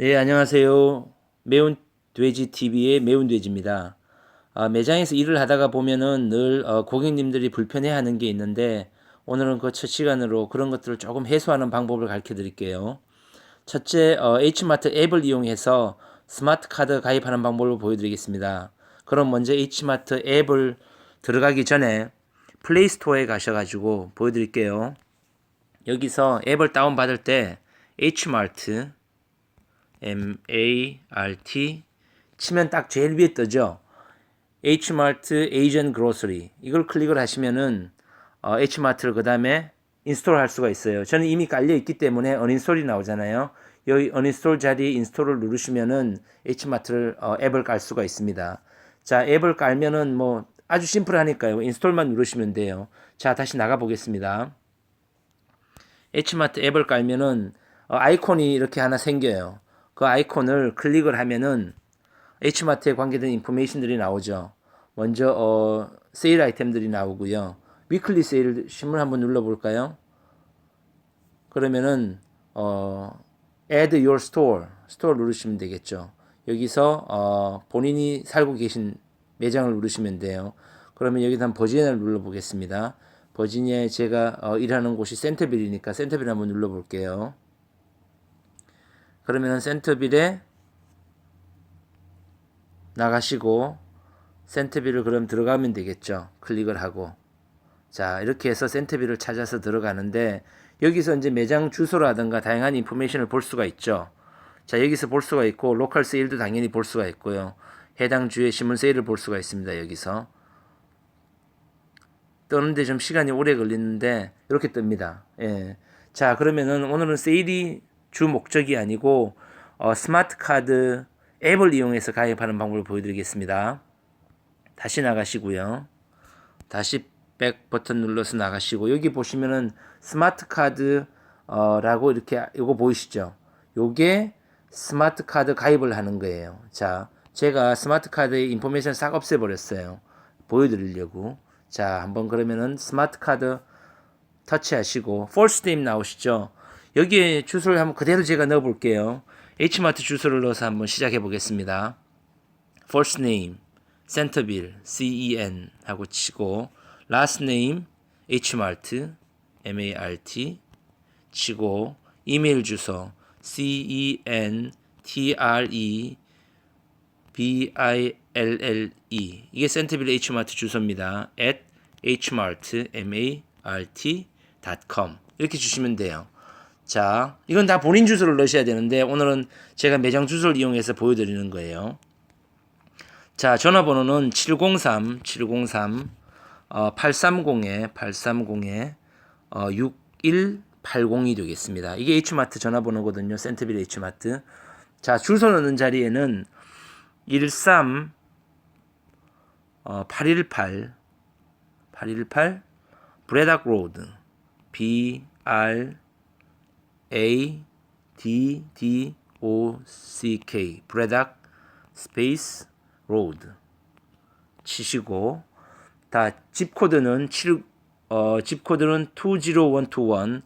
네, 안녕하세요. 매운 돼지 TV의 매운 돼지입니다. 아, 매장에서 일을 하다가 보면은 늘 어, 고객님들이 불편해하는 게 있는데 오늘은 그 첫 시간으로 그런 것들을 조금 해소하는 방법을 가르쳐 드릴게요. 첫째, 어, H마트 앱을 이용해서 스마트 카드 가입하는 방법을 보여드리겠습니다. 그럼 먼저 H마트 앱을 들어가기 전에 플레이스토어에 가셔가지고 보여드릴게요. 여기서 앱을 다운받을 때 H마트 M-A-R-T 치면 딱 제일 위에 뜨죠. H마트 Asian Grocery 이걸 클릭을 하시면은 어, H마트를 그 다음에 인스톨 할 수가 있어요. 저는 이미 깔려 있기 때문에 어인스톨이 나오잖아요. 여기 어인스톨 자리에 인스톨을 누르시면은 H마트를 어, 앱을 깔 수가 있습니다. 자 앱을 깔면은 뭐 아주 심플하니까요. 인스톨만 누르시면 돼요. 자 다시 나가 보겠습니다. H마트 앱을 깔면은 어, 아이콘이 이렇게 하나 생겨요. 그 아이콘을 클릭을 하면은 H마트에 관계된 인포메이션들이 나오죠. 먼저 어, 세일 아이템들이 나오고요. 위클리 세일 신문 한번 눌러볼까요? 그러면은 어, Add Your Store, 스토어 누르시면 되겠죠. 여기서 어, 본인이 살고 계신 매장을 누르시면 돼요. 그러면 여기다 한 버지니아를 눌러보겠습니다. 버지니아에 제가 어, 일하는 곳이 센터빌이니까 센터빌 한번 눌러볼게요. 그러면은 센터빌에 나가시고 센터빌을 그럼 들어가면 되겠죠. 클릭을 하고 자 이렇게 해서 센터빌을 찾아서 들어가는데 여기서 이제 매장 주소라든가 다양한 인포메이션을 볼 수가 있죠. 자 여기서 볼 수가 있고 로컬 세일도 당연히 볼 수가 있고요. 해당 주의 신문 세일을 볼 수가 있습니다. 여기서 뜨는데 좀 시간이 오래 걸리는데 이렇게 뜹니다. 예. 자 그러면은 오늘은 세일이 주 목적이 아니고 어, 스마트 카드 앱을 이용해서 가입하는 방법을 보여드리겠습니다. 다시 나가시고요. 다시 백 버튼 눌러서 나가시고 여기 보시면은 스마트 카드라고 이렇게 이거 보이시죠? 요게 스마트 카드 가입을 하는 거예요. 자, 제가 스마트 카드의 인포메이션 싹 없애 버렸어요. 보여드리려고. 자, 한번 그러면은 스마트 카드 터치하시고 false name 나오시죠? 여기에 주소를 한번 그대로 제가 넣어 볼게요. H마트 주소를 넣어서 한번 시작해 보겠습니다. first name 센터빌 CEN 하고 치고 last name H마트 MART 치고 이메일 주소 CEN TRE BILLE 이게 센터빌 H마트 주소입니다. at hmart mart.com 이렇게 주시면 돼요. 자, 이건 다 본인 주소를 넣으셔야 되는데 오늘은 제가 매장 주소를 이용해서 보여드리는 거예요. 자, 전화번호는 703 703 어, 830에 830에 어, 6180이 되겠습니다. 이게 H마트 전화번호거든요. 센터빌 H마트. 자, 주소 넣는 자리에는 13 어, 818 818 브레닥 로드 B R A D D O C K 브레닥 스페이스 로드 치시고 다 집 코드는 7 어, 집 코드는 20121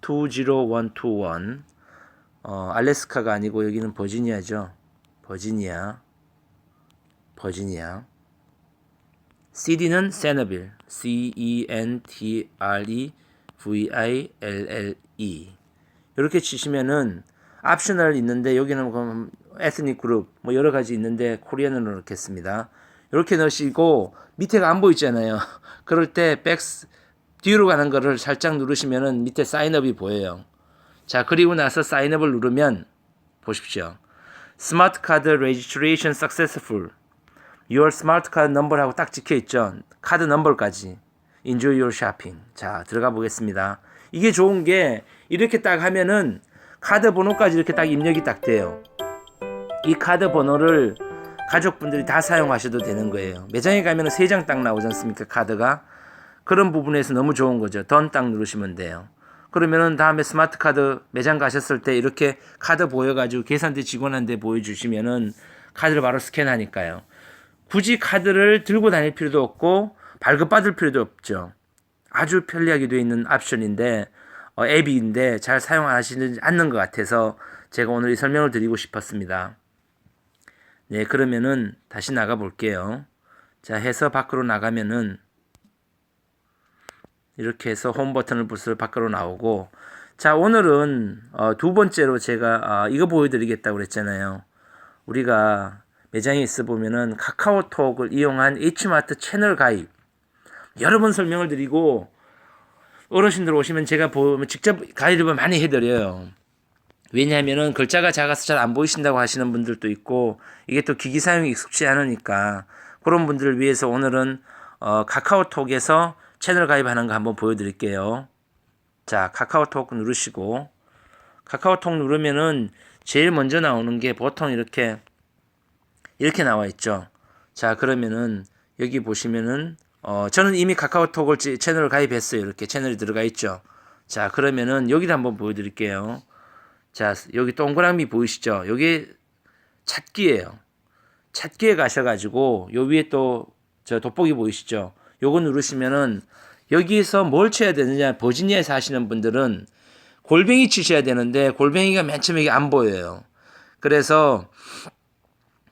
20121 어, 알래스카가 아니고 여기는 버지니아죠. 버지니아. 버지니아. CD는 세너빌. C E N T R E V I L L E. 이렇게 치시면은 옵셔널 있는데 여기는 그럼 에스닉 그룹 뭐 여러 가지 있는데 코리안으로 넣겠습니다. 이렇게 넣으시고 밑에가 안 보이잖아요. 그럴 때 백스 뒤로 가는 거를 살짝 누르시면은 밑에 사인업이 보여요. 자, 그리고 나서 사인업을 누르면 보십시오. 스마트 카드 레지스트레이션 successful. Your smart card number 하고 딱 찍혀 있죠. 카드 넘버까지. Enjoy your shopping. 자, 들어가 보겠습니다. 이게 좋은 게 이렇게 딱 하면은 카드 번호까지 이렇게 딱 입력이 딱 돼요. 이 카드 번호를 가족분들이 다 사용하셔도 되는 거예요. 매장에 가면은 세 장 딱 나오지 않습니까? 카드가. 그런 부분에서 너무 좋은 거죠. 던 딱 누르시면 돼요. 그러면은 다음에 스마트 카드 매장 가셨을 때 이렇게 카드 보여가지고 계산대 직원한테 보여주시면은 카드를 바로 스캔하니까요. 굳이 카드를 들고 다닐 필요도 없고 발급받을 필요도 없죠. 아주 편리하게 되어 있는 옵션인데 어, 앱인데 잘 사용하시지 않는 것 같아서 제가 오늘 이 설명을 드리고 싶었습니다. 네, 그러면은 다시 나가 볼게요. 자, 해서 밖으로 나가면은 이렇게 해서 홈 버튼을 부서 밖으로 나오고 자, 오늘은 어, 두 번째로 제가 어, 이거 보여드리겠다고 그랬잖아요. 우리가 매장에 있어 보면은 카카오톡을 이용한 H마트 채널 가입 여러 번 설명을 드리고 어르신들 오시면 제가 보면 직접 가입을 많이 해드려요. 왜냐하면은 글자가 작아서 잘 안 보이신다고 하시는 분들도 있고 이게 또 기기 사용이 익숙치 않으니까 그런 분들을 위해서 오늘은 어, 카카오톡에서 채널 가입하는 거 한번 보여드릴게요. 자 카카오톡 누르시고 카카오톡 누르면은 제일 먼저 나오는 게 보통 이렇게 이렇게 나와 있죠. 자 그러면은 여기 보시면은 어 저는 이미 카카오톡을 지- 채널을 가입했어요. 이렇게 채널이 들어가 있죠. 자 그러면은 여기를 한번 보여드릴게요. 자 여기 동그라미 보이시죠? 여기 찾기예요. 찾기에 가셔가지고 요 위에 또 저 돋보기 보이시죠? 요거 누르시면은 여기서 뭘 쳐야 되느냐 버지니아에 사시는 분들은 골뱅이 치셔야 되는데 골뱅이가 맨 처음에 이게 안 보여요. 그래서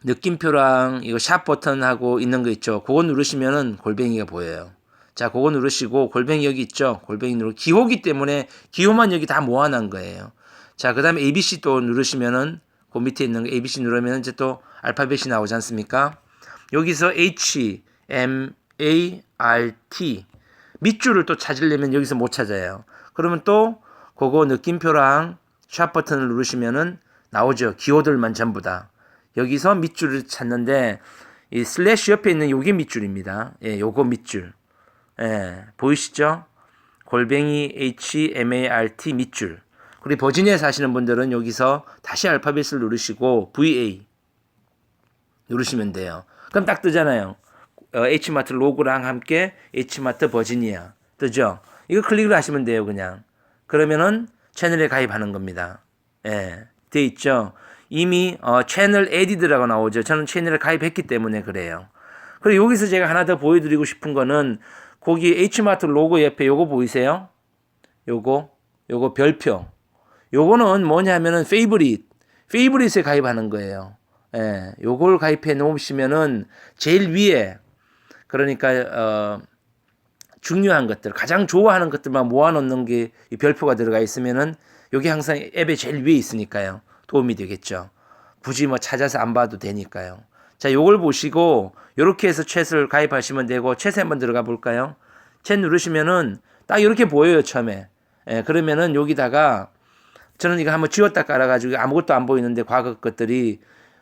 느낌표랑 이거 샵 버튼하고 있는 거 있죠. 그거 누르시면은 골뱅이가 보여요. 자, 그거 누르시고 골뱅이 여기 있죠. 골뱅이 누르 기호기 때문에 기호만 여기 다 모아놓은 거예요. 자, 그다음에 ABC 또 누르시면은 그 밑에 있는 거 ABC 누르면 이제 또 알파벳이 나오지 않습니까? 여기서 H M A R T 밑줄을 또 찾으려면 여기서 못 찾아요. 그러면 또 그거 느낌표랑 샵 버튼을 누르시면은 나오죠. 기호들만 전부 다. 여기서 밑줄을 찾는데 이 슬래시 옆에 있는 요게 밑줄입니다. 예, 요거 밑줄. 예, 보이시죠? 골뱅이 H M A R T 밑줄. 그리고 버지니아에 사시는 분들은 여기서 다시 알파벳을 누르시고 VA 누르시면 돼요. 그럼 딱 뜨잖아요. 어, H마트 로고랑 함께 H마트 버지니아 뜨죠. 이거 클릭을 하시면 돼요, 그냥. 그러면은 채널에 가입하는 겁니다. 예, 돼 있죠. 이미 어, 채널 에디드라고 나오죠. 저는 채널에 가입했기 때문에 그래요. 그리고 여기서 제가 하나 더 보여드리고 싶은 거는 거기 H마트 로고 옆에 요거 보이세요? 요거 요거 별표. 요거는 뭐냐면은 페이브릿 페이브릿에 가입하는 거예요. 예, 요걸 가입해 놓으시면은 제일 위에 그러니까 어 중요한 것들 가장 좋아하는 것들만 모아 놓는 게 이 별표가 들어가 있으면은 여기 항상 앱의 제일 위에 있으니까요 도움이 되겠죠. 굳이 뭐 찾아서 안 봐도 되니까요. 자, 요걸 보시고 요렇게 해서 챗을 가입하시면 되고 챗에 한번 들어가 볼까요? 챗 누르시면은 딱 이렇게 보여요 처음에. 예, 그러면은 여기다가 저는 이거 한번 지웠다 깔아가지고 아무것도 안 보이는데 과거 것들이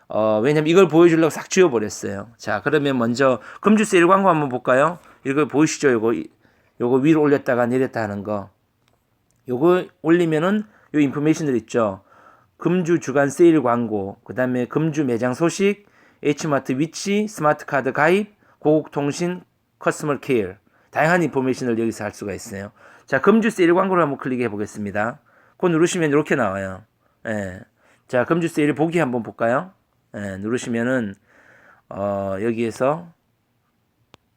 어 왜냐면 이걸 보여주려고 싹 지워버렸어요. 자 그러면 먼저 금주 세일 광고 한번 볼까요? 이거 보이시죠? 요거 요거 위로 올렸다가 내렸다 하는 거. 요거 올리면은 요 인포메이션들 있죠. 금주 주간 세일 광고, 그 다음에 금주 매장 소식, H마트 위치, 스마트 카드 가입, 고국통신, 커스터머 케어. 다양한 인포메이션을 여기서 할 수가 있어요. 자, 금주 세일 광고를 한번 클릭해 보겠습니다. 그거 누르시면 이렇게 나와요. 예. 자, 금주 세일 보기 한번 볼까요? 예, 누르시면은, 어, 여기에서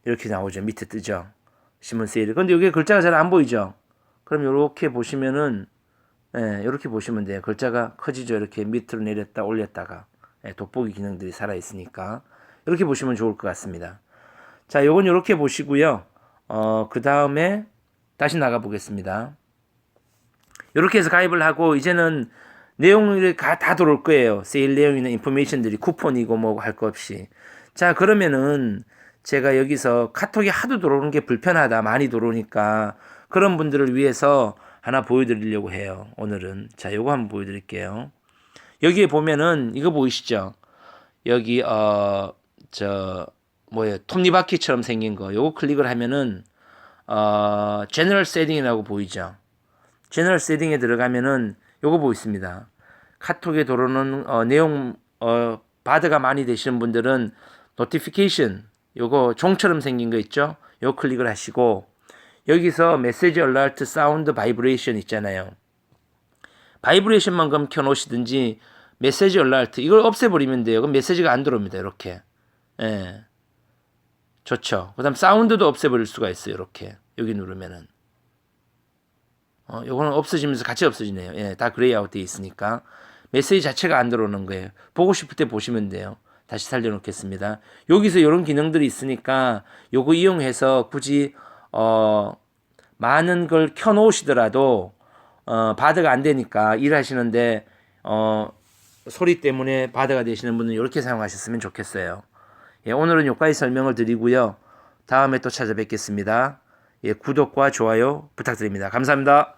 이렇게 나오죠. 밑에 뜨죠. 신문 세일. 근데 여기 글자가 잘 안 보이죠? 그럼 이렇게 보시면은, 예, 이렇게 보시면 돼요. 글자가 커지죠. 이렇게 밑으로 내렸다 올렸다가. 예, 돋보기 기능들이 살아 있으니까. 이렇게 보시면 좋을 것 같습니다. 자, 요건 이렇게 보시고요. 어, 그 다음에 다시 나가 보겠습니다. 이렇게 해서 가입을 하고 이제는 내용이 다, 다 들어올 거예요. 세일 내용이나 인포메이션들이 쿠폰이고 뭐고 할거 없이. 자, 그러면은 제가 여기서 카톡이 하도 들어오는 게 불편하다. 많이 들어오니까 그런 분들을 위해서 하나 보여드리려고 해요. 오늘은. 자, 요거 한번 보여드릴게요. 여기에 보면은 이거 보이시죠? 여기 어 저 뭐예요? 톱니바퀴처럼 생긴 거. 요거 클릭을 하면은 어 제너럴 세팅이라고 보이죠? 제너럴 세팅에 들어가면은 요거 보있습니다. 카톡에 들어오는 어, 내용 어, 바드가 많이 되시는 분들은 노티피케이션 요거 종처럼 생긴 거 있죠? 요 클릭을 하시고 여기서 메시지 얼라트 사운드 바이브레이션 있잖아요. 바이브레이션만 그럼 켜놓으시든지 메시지 얼라트 이걸 없애버리면 돼요. 그럼 메시지가 안 들어옵니다. 이렇게. 예. 좋죠. 그 다음 사운드도 없애버릴 수가 있어요. 이렇게. 여기 누르면은. 어, 요거는 없어지면서 같이 없어지네요. 예, 다 그레이아웃 돼 있으니까. 메시지 자체가 안 들어오는 거예요. 보고 싶을 때 보시면 돼요. 다시 살려놓겠습니다. 여기서 이런 기능들이 있으니까 요거 이용해서 굳이 어 많은 걸 켜놓으시더라도 어 바드가 안 되니까 일하시는데 어 소리 때문에 바드가 되시는 분은 이렇게 사용하셨으면 좋겠어요. 예, 오늘은 여기까지 설명을 드리고요. 다음에 또 찾아뵙겠습니다. 예, 구독과 좋아요 부탁드립니다. 감사합니다.